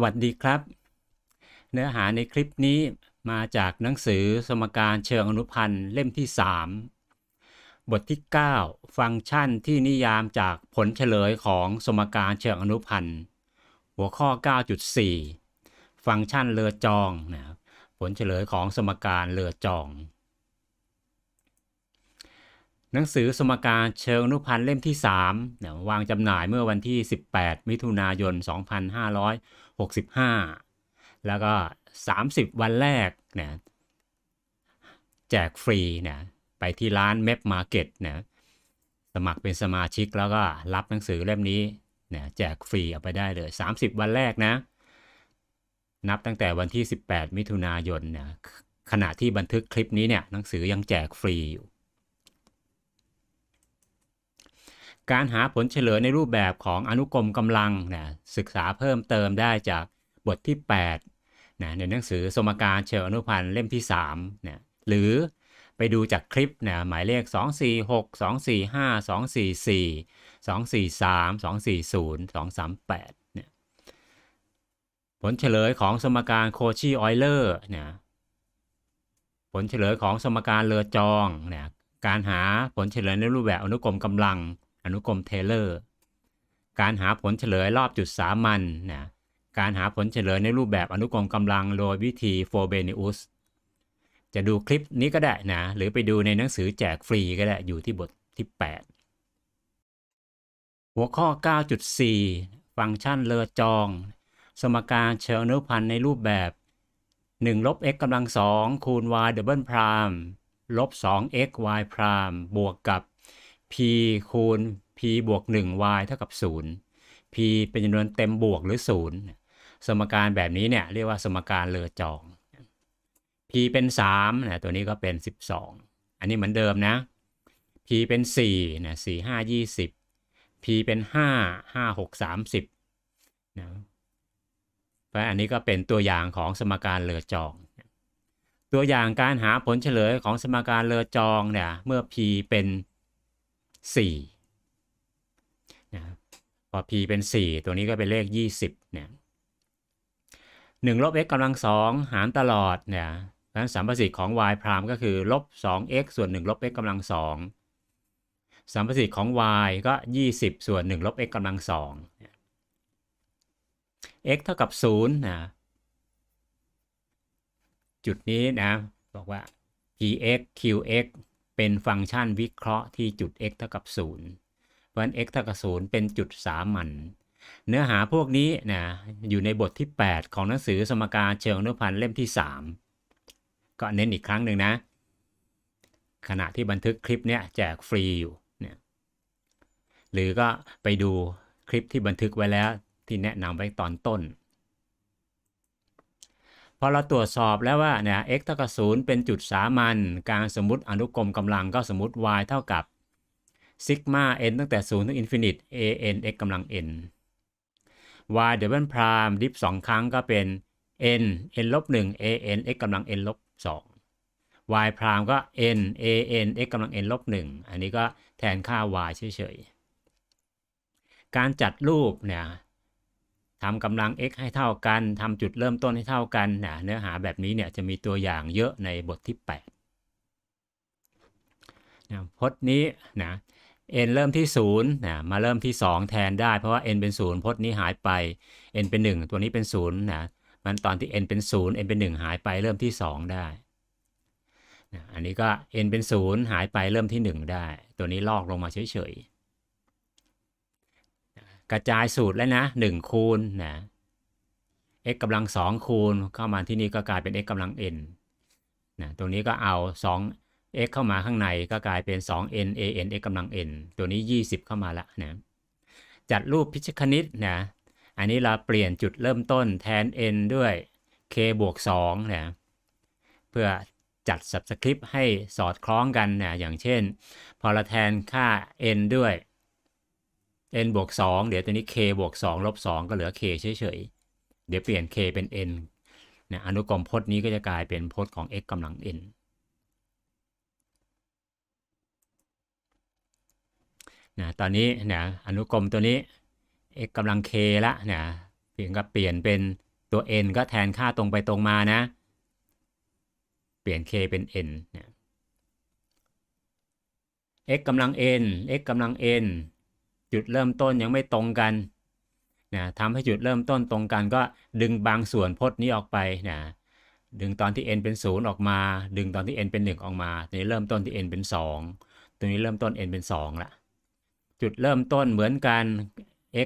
สวัสดีครับ เนื้อหาในคลิปนี้มาจากหนังสือสมการเชิงอนุพันธ์เล่มที่ 3 บทที่ 9 ฟังก์ชันที่นิยามจากผลเฉลยของสมการเชิงอนุพันธ์ หัวข้อ 9.4 ฟังก์ชันเลอจองนะครับผลเฉลยของสมการเลอจอง หนังสือสมการเชิงอนุพันธ์เล่มที่3นะวางจำหน่ายเมื่อวันที่ 18 มิถุนายน 65 แล้วก็ 30 วันแรกนะแจกฟรีนะไปที่ร้าน Map Market นะสมัครเป็นสมาชิกแล้วก็รับหนังสือเล่มนี้นะแจกฟรีเอาไปได้เลย 30 วันแรกนะ นับตั้งแต่วันที่ 18 มิถุนายนนะขณะที่บันทึกคลิปนี้เนี่ยหนังสือยังแจกฟรีอยู่ การหาผลเฉลยในรูปแบบของอนุกรมกำลังนะศึกษาเพิ่มเติมได้จากบทที่8นะในหนังสือสมการเชิงอนุพันธ์เล่มที่3นะหรือไปดูจากคลิปนะหมายเลข 246 245 244 243 240 238เนี่ยผลเฉลยของสมการโคชีออยเลอร์นะผลเฉลยของสมการเลอจองนะการหาผลเฉลยในรูปแบบอนุกรมกำลัง นุกรมเทเลอร์ การหาผลเฉลยรอบจุดสามัญนนะการหาผลเฉลยในรูปแบบอนุกรมกำลังโดยวิธีโฟเบนิอุสจะดูคลิปนี้ก็ได้นะ หรือไปดูในหนังสือแจกฟรีก็ได้อยู่ที่บทที่ 8 หัวข้อ 9.4 ฟังก์ชันเลอจอง สมการเชิงอนุพันธ์ในรูปแบบ1ลบ x กำลัง2คูณ y ดับเบิลพรามลบ 2x y พรามบวกกับ p คูณ p บวก 1y เท่ากับ 0 p เป็นจำนวนเต็มบวกหรือ 0 สมการแบบนี้เนี่ยเรียกว่าสมการเลอจอง p เป็น3นะตัวนี้ก็เป็น 12 อันนี้เหมือนเดิมนะ p เป็น4นะ4 5 20 p เป็น 5 5 6 30นะเพราะอันนี้ก็เป็นตัวอย่างของสมการเลอจองตัวอย่างการหาผลเฉลยของสมการเลอจองเนี่ยเมื่อ p เป็น 4นะพอ p เป็น 4 ตัวนี้ก็เป็นเลข 20เนี่ย1ลบ x กำลัง 2 หารตลอดเนี่ยเพราะฉะนั้นสัมประสิทธิ์ของ y พรามก็คือลบ 2x ส่วน 1 ลบ x กำลัง 2 สัมประสิทธิ์ของ y ก็ 20 ส่วน 1 ลบ x กำลัง 2 x เท่ากับ0นะจุดนี้นะบอกว่า px qx เป็นฟังก์ชันวิเคราะห์ที่จุด x เท่ากับ 0 เพราะฉะนั้น x เท่ากับ 0 เป็นจุดสามัญเนื้อหาพวกนี้นะอยู่ในบทที่ 8 ของหนังสือสมการเชิงอนุพันธ์เล่มที่ 3 ก็เน้นอีกครั้งหนึ่งนะ ขณะที่บันทึกคลิปเนี้ยแจกฟรีอยู่เนี่ยหรือก็ไปดูคลิปที่บันทึกไว้แล้วที่แนะนำไว้ตอนต้น พอเราตรวจสอบแล้วว่าเนี่ย x เท่ากับ0เป็นจุดสามัญการสมมติอนุกรมกำลังก็สมมติ y เท่ากับซิกมา n ตั้งแต่0ถึงอินฟินิต a n x กำลัง n y เดบิลพรามดิฟสองครั้งก็เป็น n n ลบ1 a n x กำลัง n ลบ2 y พรามก็ n a n x กำลัง n ลบ1อันนี้ก็แทนค่า y เฉยๆ การจัดรูปเนี่ย ทำกำลัง x ให้เท่ากันทำจุดเริ่มต้นให้เท่ากันนะเนื้อหาแบบนี้เนี่ยจะมีตัวอย่างเยอะในบทที่8นะพจน์นี้นะ n เริ่มที่0นะมาเริ่มที่ 2 แทนได้เพราะว่า n เป็น 0 พจน์นี้หายไป n เป็น 1 ตัวนี้เป็น0นะมันตอนที่ n เป็น 0 n เป็น 1 หายไปเริ่มที่ 2 ได้นะอันนี้ก็ n เป็น 0 หายไปเริ่มที่ 1 ได้ ตัวนี้ลอกลงมาเฉยๆ กระจายสูตรแล้วนะ1คูณนะ x กำลัง2คูณเข้ามาที่นี่ก็กลายเป็น x กำลัง n นะตรงนี้ก็เอา 2 x เข้ามาข้างในก็กลายเป็น 2n a n x กำลัง n ตัวนี้ 20 เข้ามาละนะจัดรูปพิชคณิตนะอันนี้เราเปลี่ยนจุดเริ่มต้นแทน n ด้วย k บวก2นะเพื่อจัด subscript ให้สอดคล้องกันนะอย่างเช่น พอเราแทนค่า n ด้วย n บวก2เดี๋ยวตัวนี้ k บวก2ลบ2ก็เหลือ k เฉยๆ เดี๋ยวเปลี่ยน k เป็น n นะอนุกรมพจน์นี้ก็จะกลายเป็นพจน์ของ x กำลัง n นะตอนนี้นะอนุกรมตัวนี้ x กำลัง k ละนะพียงกับเปลี่ยนเป็นตัว n ก็แทนค่าตรงไปตรงมานะ เปลี่ยน k เป็น n นี่ย x กำลัง n x กำลัง n จุดเริ่มต้นยังไม่ตรงกันนะทำให้จุดเริ่มต้นตรงกันก็ดึงบางส่วนพจน์นี้ออกไปนะดึงตอนที่ n เป็น 0 ออกมา ดึงตอนที่ n เป็น 1 ออกมาตัวนี้เริ่มต้นที่ n เป็น 2ตัวนี้เริ่มต้น n เป็น2ละจุดเริ่มต้นเหมือนกัน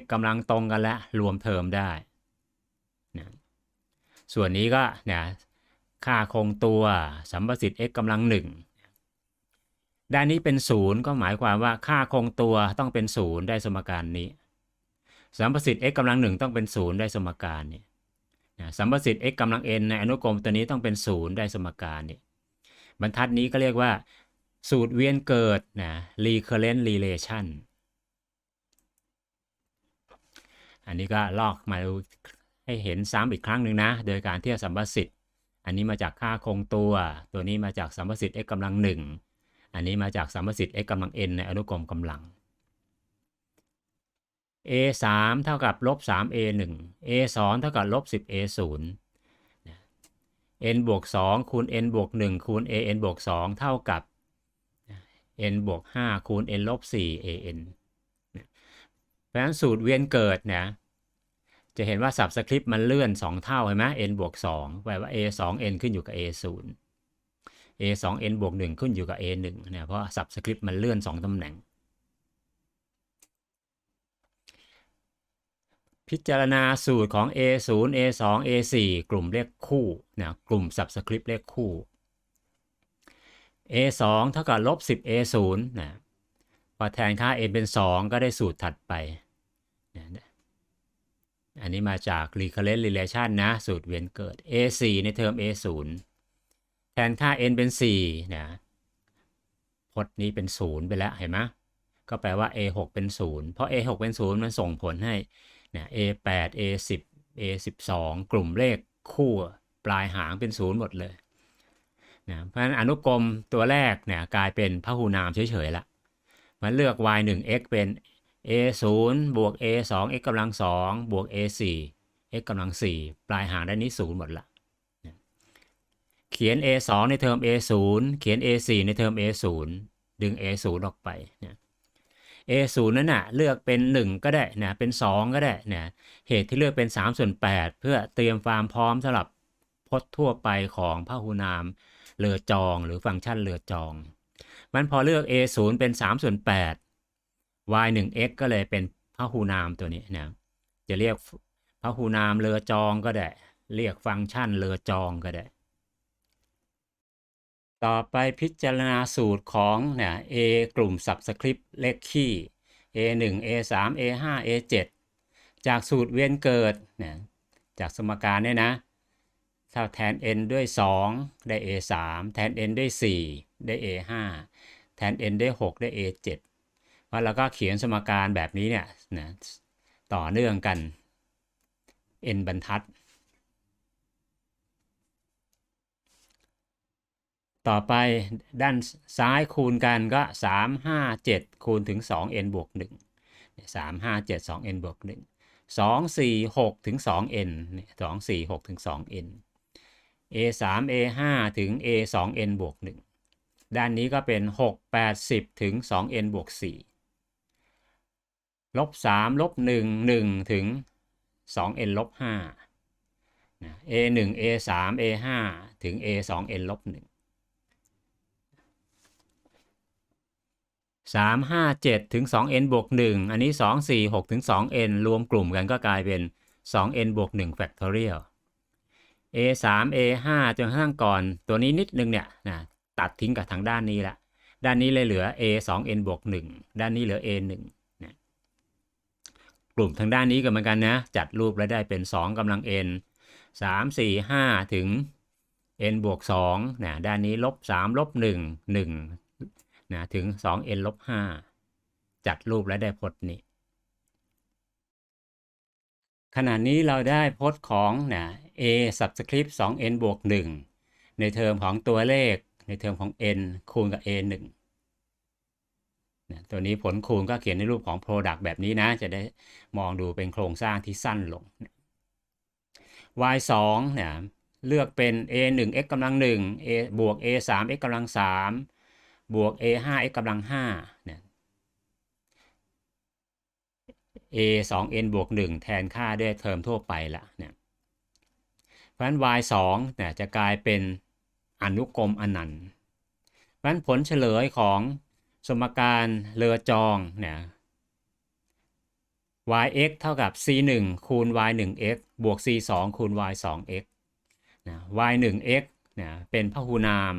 x กำลังตรงกันแล้วรวมเทอมได้นะส่วนนี้ก็นะค่าคงตัวสัมประสิทธิ์ x กำลัง1 ด้านนี้เป็น0ก็หมายความว่าค่าคงตัวต้องเป็น0ได้สมการนี้ สัมประสิทธิ์ x กำลัง1ต้องเป็น0ได้สมการนี้สัมประสิทธิ์ x กำลัง n ในอนุกรมตัวนี้ต้องเป็น0ได้สมการนี้บรรทัดนี้ก็เรียกว่า สูตรเวียนเกิดนะ recurrent relation อันนี้ก็ลอกมาดูให้เห็นซ้ำอีกครั้งหนึ่งนะ โดยการเทียบสัมประสิทธิ์ อันนี้มาจากค่าคงตัว ตัวนี้มาจากสัมประสิทธิ์ x กำลัง1 อันนี้มาจากสัมประสิทธิ์ x กำลัง n ในอนุกรมกำลัง a 3เท่ากับลบ3 a 1 a 2เท่ากับลบ10 a 0 n บวก2คูณ n บวก1คูณ a n บวก2เท่ากับ n บวก5คูณ n ลบ4 a n เพราะฉะนั้นสูตรเวียนเกิดนะจะเห็นว่าสับสคริปต์มันเลื่อน 2 เท่าเห็นไหม n บวก2แปลว่า a 2 n ขึ้นอยู่กับ a 0 a 2 n บวก1ขึ้นอยู่กับ a 1เนี่ยเพราะสับสคริปต์มันเลื่อน 2ตำแหน่ง พิจารณาสูตรของ a 0 a 2 a 4กลุ่มเลขคู่นะกลุ่มสับสคริปต์เลขคู่ a 2เท่ากับลบ10 a 0นะพอแทนค่า n เป็น 2 ก็ได้สูตรถัดไปนะอันนี้มาจาก recurrent relation นะ สูตรเวียนเกิด a 4ในเทอม a 0 นค่า n เป็น4นะพจน์นี้เป็น 0 ไปแล้วเห็นไหมก็แปลว่า a 6เป็น 0 เพราะ a 6เป็น 0 มันส่งผลให้นะ a 8 a 10 a 12 กลุ่มเลขคู่ปลายหางเป็น 0 หมดเลยนะเพราะฉะนั้นอนุกรมตัวแรกเนี่ยกลายเป็นพหูนามเฉยๆละมันเลือก y 1 x เป็น a 0บวก a 2 x กำลัง2บวก a 4 x กำลัง4ปลายหางด้านนี้ 0 หมดละ เขียน a 2 ในเทอม a 0 เขียน a 4 ในเทอม a 0 ดึง a 0 ออกไปเนี่ย a 0 นั้นน่ะเลือกเป็น 1 ก็ได้นะเป็น 2 ก็ได้นะเหตุที่เลือกเป็น3ส่วน8เพื่อเตรียมความพร้อมสำหรับพจน์ทั่วไปของพหูนามเรือจองหรือฟังก์ชันเรือจอง มันพอเลือก a 0 เป็น3ส่วน8 y 1 x ก็เลยเป็นพหูนามตัวนี้นะจะเรียกพหูนามเรือจองก็ได้ เรียกฟังก์ชันเรือจองก็ได้ ต่อไปพิจารณาสูตรของเนี่ย a กลุ่มสับสคริปต์เลขคี่ a 1 a 3 a 5 a 7 จากสูตรเวียนเกิดเนี่ยจากสมการเนี่ยนะ ถ้าแทน n ด้วย 2 ได้ a 3 แทน n ด้วย 4 ได้ a 5 แทน n ด้วย 6 ได้ a 7 ว่าเราก็เขียนสมการแบบนี้เนี่ยนะต่อเนื่องกัน n บรรทัด ต่อไปด้านซ้ายคูณกันก็ 3 5 7 คูณถึง 2n บวก1 3 5 7 2n บวก1 2 4 6 ถึง 2n 2 4 6 ถึง 2n a 3 a 5ถึง a 2n บวก1 ด้านนี้ก็เป็น 6 8 10 ถึง 2n บวก4ลบ3ลบ1 1 ถึง 2n ลบ5 a 1 a 3 a 5ถึง a 2n ลบ1 3 5 7 ถึง 2n บวก 1 อันนี้ 2 4 6 ถึง 2n รวมกลุ่มกันก็กลายเป็น 2n บวก 1 factorial a 3 a 5จนกระทั่งก่อน ตัวนี้นิดนึงเนี่ยนะตัดทิ้งกับทางด้านนี้ละ ด้านนี้เลยเหลือ a 2n บวก 1 ด้านนี้เหลือ a 1นะกลุ่มทางด้านนี้ก็เหมือนกันนะ จัดรูปแล้วได้เป็น 2กำลัง n 3 4 5 ถึง n บวก2นะด้านนี้ลบ3ลบ1 1 นะถึง 2n ลบ5จัดรูปและได้พจน์นี้ ขณะนี้เราได้พจน์ของนะ a subscript 2n บวก 1 ในเทอมของตัวเลข ในเทอมของ n คูณกับ a 1นะตัวนี้ผลคูณก็เขียนในรูปของ product แบบนี้นะ จะได้มองดูเป็นโครงสร้างที่สั้นลง y 2นี่ยเลือกเป็น a 1 x กำลัง1 a บวก a 3 x กำลัง3 บวก a 5 x กำลัง5เนี่ย a 2 n บวก 1 แทนค่าด้วยเทอมทั่วไปละเนี่ยเพราะฉะนั้น y 2เนี่ยจะกลายเป็นอนุกรมอนันต์เพราะฉะนั้นผลเฉลยของสมการเลอจองเนี่ย yx เท่ากับ c 1คูณ y 1 x บวก c 2คูณ y 2 x นะ y 1 x เนะเป็นพหุนาม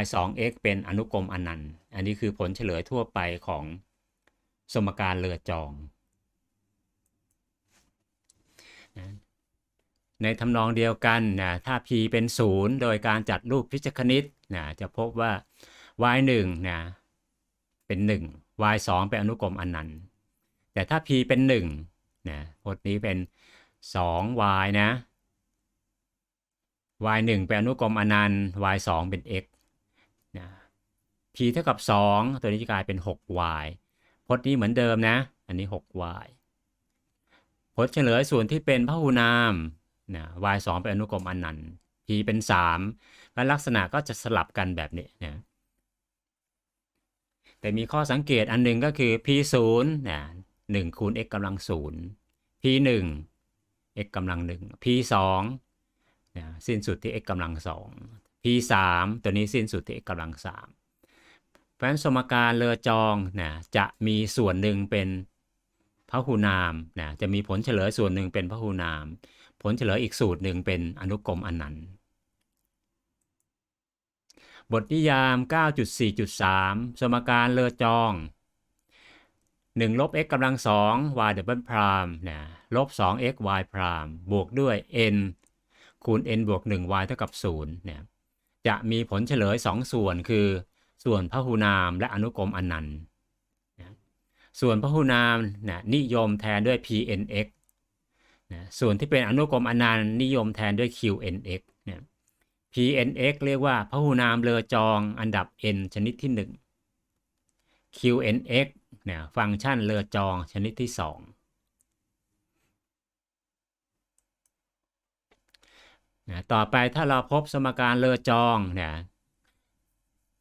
y 2 x เป็นอนุกรมอนันต์ อันนี้คือผลเฉลยทั่วไปของสมการเลอจองนะในทำนองเดียวกันนะถ้า p เป็น 0 โดยการจัดรูปพิจคณิตนะจะพบว่า y 1นะเป็น 1 y 2เป็นอนุกรมอนันต์ แต่ถ้า p เป็น1นะพจน์นี้เป็น 2y นะ y 1เป็นอนุกรมอนันต์ y 2เป็น x p เท่ากับ 2 ตัวนี้จะกลายเป็น 6y พจน์นี้เหมือนเดิมนะ อันนี้ 6y พจน์เฉลยส่วนที่เป็นพหุนามนะ y 2เป็นอนุกรมอนันต์ p เป็น 3 และลักษณะก็จะสลับกันแบบนี้นะแต่มีข้อสังเกตอันหนึ่งก็คือ p 0นะ1คูณ x กำลัง 0 p 1 x กำลัง 1 p 2นะสิ้นสุดที่ x กำลัง 2 p 3ตัวนี้สิ้นสุดที่ x กำลัง 3 เพราะฉะนั้นสมการเลอจองนะจะมีส่วนหนึ่งเป็นพหุนามนะจะมีผลเฉลยส่วนหนึ่งเป็นพหุนาม ผลเฉลยอีกสูตรหนึ่งเป็นอนุกรมอนันต์ บทนิยาม 9.4.3 สมการเลอจอง1ลบ x กำลัง 2 y ดับเบิลพรามนะลบ 2x y พรามบวกด้วย n คูณ n บวก 1y เท่ากับ0เนี่ยจะมีผลเฉลย 2 ส่วนคือ ส่วนพหูนามและอนุกรมอนันต์นะส่วนพหูนามนะนิยมแทนด้วย pnx นะส่วนที่เป็นอนุกรมอนันต์นิยมแทนด้วย qnx นะ pnx เรียกว่าพหูนามเลอจองอันดับ n ชนิดที่ 1 qnx นะฟังก์ชันเลอจองชนิดที่ 2นะต่อไปถ้าเราพบสมการเลอจองเนี่ย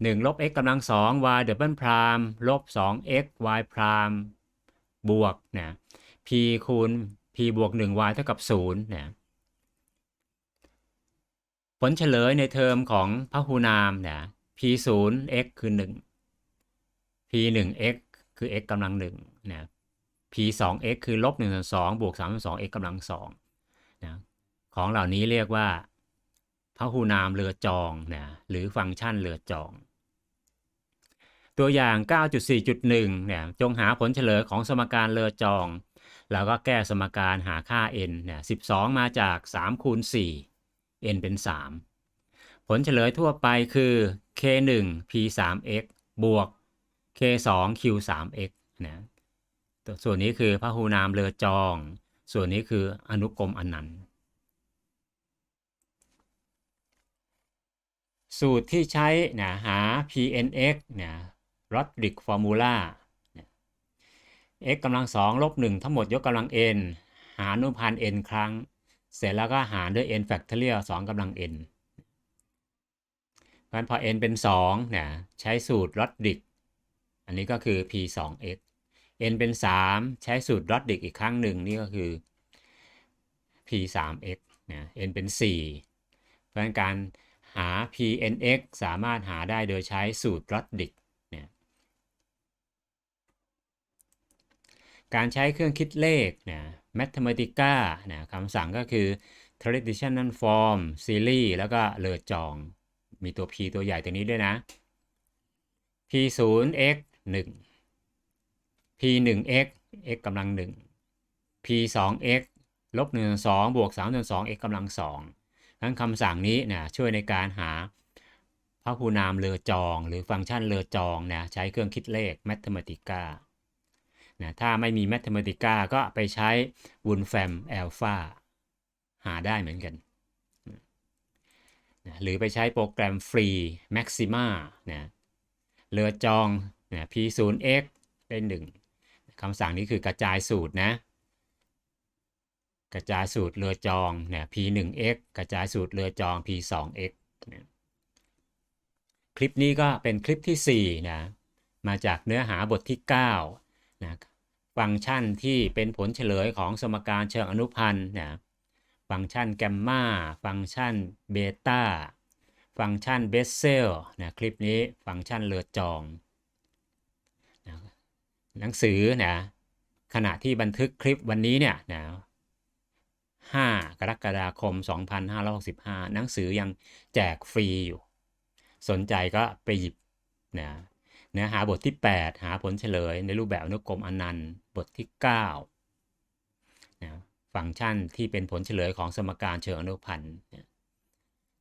1ลบ x กำลัง 2 y เดบิลพรามลบ 2x y พรามบวกนะ p คูณ p บวก 1y เท่ากับ0นะผลเฉลยในเทอมของพหูนามนะ p 0 x คือ 1 p 1 x คือ x กำลัง1นะ p 2 x คือลบ1ส่วน2บวก3ส่วน2 x กำลัง2นะของเหล่านี้เรียกว่า พหุนามเรือจองนะหรือฟังก์ชันเรือจอง ตัวอย่าง 9.4.1 เนี่ยจงหาผลเฉลยของสมการเรือจอง แล้วก็แก้สมการหาค่า n เนี่ย12 มาจาก 3 คูณ 4 n เป็น 3 ผลเฉลยทั่วไปคือ k 1 p 3 x บวก k 2 q 3 x นะส่วนนี้คือพหุนามเรือจอง ส่วนนี้คืออนุกรมอนันต์ สูตรที่ใช้นะหา pnx นะ Rodrick formula x กำลังสองลบหนึ่งทั้งหมดยกกำลัง n หาอนุพันธ์ n ครั้ง เสร็จแล้วก็หารด้วย n factorial 2กำลัง n เพราะฉะนั้นพอ n เป็น2เนี่ยใช้สูตร Rodrick อันนี้ก็คือ p 2 x n เป็น 3 ใช้สูตร Rodrick อีกครั้งหนึ่งนี่ก็คือ p 3 x นะ n เป็น 4 เพราะฉะนั้นการ หา pnx สามารถหาได้โดยใช้สูตร Rodrick เนี่ยการใช้เครื่องคิดเลขนะ Mathematica นะคำสั่งก็คือ traditional form series แล้วก็เลอจอง มีตัว p ตัวใหญ่ตัวนี้ด้วยนะ p 0 x 1 p 1 x x กำลัง1 p 2 x ลบ1 2บวก3 2 x กำลัง2 ทั้งคำสั่งนี้นะช่วยในการหาพหุนามเลอจอง หรือฟังก์ชันเลอจองนะใช้เครื่องคิดเลข Mathematica นะถ้าไม่มี Mathematica ก็ไปใช้ Wolfram Alpha หาได้เหมือนกันนะหรือไปใช้โปรแกรมฟรี Maxima นะเรือจองนะ p 0 x ได้1คำสั่งนี้คือกระจายสูตรนะ กระจายสูตรเรือจองเนี่ย p1x กระจายสูตรเรือจอง p2x เนี่ยคลิปนี้ก็เป็นคลิปที่4นะมาจากเนื้อหาบทที่9นะฟังก์ชันที่เป็นผลเฉลยของสมการเชิงอนุพันธ์นะฟังก์ชันแกมมาฟังก์ชันเบต้าฟังก์ชันเบสเซลนะคลิปนี้ฟังก์ชันเรือจองนะหนังสือนะขณะที่บันทึกคลิปวันนี้เนี่ยนะ 5 กรกฎาคม 2565 หนังสือยังแจกฟรีอยู่ สนใจก็ไปหยิบนะเนื้อหาบทที่ 8 หาผลเฉลย ในรูปแบบอนุกรมอนันต์ บทที่9นะฟังก์ชันที่เป็นผลเฉลยของสมการเชิงอนุพันธ์นะ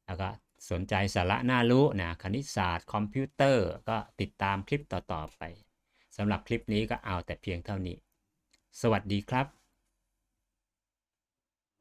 แล้วก็สนใจสาระน่ารู้นะคณิตศาสตร์คอมพิวเตอร์ก็ติดตามคลิปต่อ ๆ ไปสำหรับคลิปนี้ก็เอาแต่เพียงเท่านี้ สวัสดีครับ